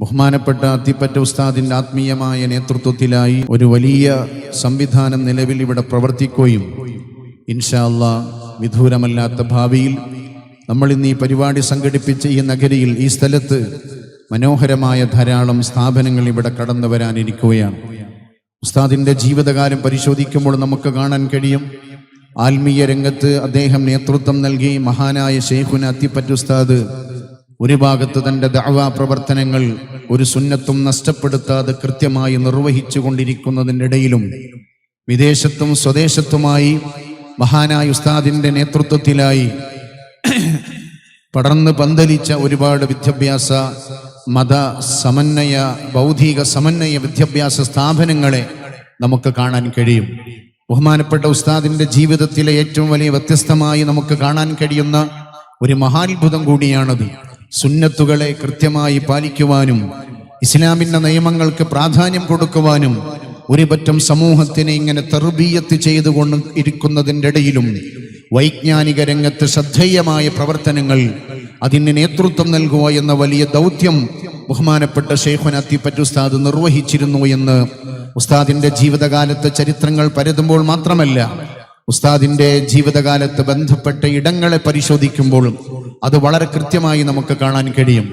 ബഹുമാനപ്പെട്ട അത്തിപ്പറ്റ ഉസ്താദിന്റെ ആത്മീയമായ നേതൃത്വത്തിലായി ഒരു വലിയ സംവിധാനം നിലവിൽ ഇവിടെ പ്രവർത്തിക്കുകയും ഇൻഷാല്ല വിദൂരമല്ലാത്ത ഭാവിയിൽ നമ്മൾ ഇന്ന് ഈ പരിപാടി സംഘടിപ്പിച്ച ഈ നഗരിയിൽ ഈ സ്ഥലത്ത് മനോഹരമായ ധാരാളം സ്ഥാപനങ്ങൾ ഇവിടെ കടന്നു വരാനിരിക്കുകയാണ്. ഉസ്താദിന്റെ ജീവിതകാലം പരിശോധിക്കുമ്പോൾ നമുക്ക് കാണാൻ കഴിയും. ആത്മീയ രംഗത്ത് അദ്ദേഹം നേതൃത്വം നൽകി മഹാനായ ഷെയ്ഖുന അത്തിപ്പറ്റ ഉസ്താദ് ഒരു ഭാഗത്ത് തന്റെ ദഅവാ പ്രവർത്തനങ്ങൾ ഒരു സുന്നത്തും നഷ്ടപ്പെടുത്താതെ കൃത്യമായി നിർവഹിച്ചു കൊണ്ടിരിക്കുന്നതിന്റെ ഇടയിലും വിദേശത്തും സ്വദേശത്തുമായി മഹാനായ ഉസ്താദിന്റെ നേതൃത്വത്തിലായി പടർന്ന് പന്തലിച്ച ഒരുപാട് വിദ്യാഭ്യാസ മത സമന്വയ ബൗദ്ധിക സമന്വയ വിദ്യാഭ്യാസ സ്ഥാപനങ്ങളെ നമുക്ക് കാണാൻ കഴിയും. ബഹുമാനപ്പെട്ട ഉസ്താദിന്റെ ജീവിതത്തിലെ ഏറ്റവും വലിയ വ്യത്യസ്തമായി നമുക്ക് കാണാൻ കഴിയുന്ന ഒരു മഹാത്ഭുതം കൂടിയാണത്. സുന്നത്തുകളെ കൃത്യമായി പാലിക്കുവാനും ഇസ്ലാമിന്റെ നിയമങ്ങൾക്ക് പ്രാധാന്യം കൊടുക്കുവാനും ഒരുപറ്റം സമൂഹത്തിനെ ഇങ്ങനെ തെർബീയത്ത് ചെയ്തുകൊണ്ട് ഇരിക്കുന്നതിന്റെ ഇടയിലും വൈജ്ഞാനിക രംഗത്ത് ശ്രദ്ധേയമായ പ്രവർത്തനങ്ങൾ അതിന് നേതൃത്വം നൽകുക എന്ന വലിയ ദൗത്യം ബഹുമാനപ്പെട്ട ഷെയ്ഖുൻ അത്തിപ്പറ്റ് ഉസ്താദ് നിർവഹിച്ചിരുന്നു എന്ന് ഉസ്താദിന്റെ ജീവിതകാലത്തെ ചരിത്രങ്ങൾ പരതുമ്പോൾ മാത്രമല്ല ഉസ്താദിന്റെ ജീവിതകാലത്ത് ബന്ധപ്പെട്ട ഇടങ്ങളെ പരിശോധിക്കുമ്പോൾ അത് വളരെ കൃത്യമായി നമുക്ക് കാണാൻ കഴിയും.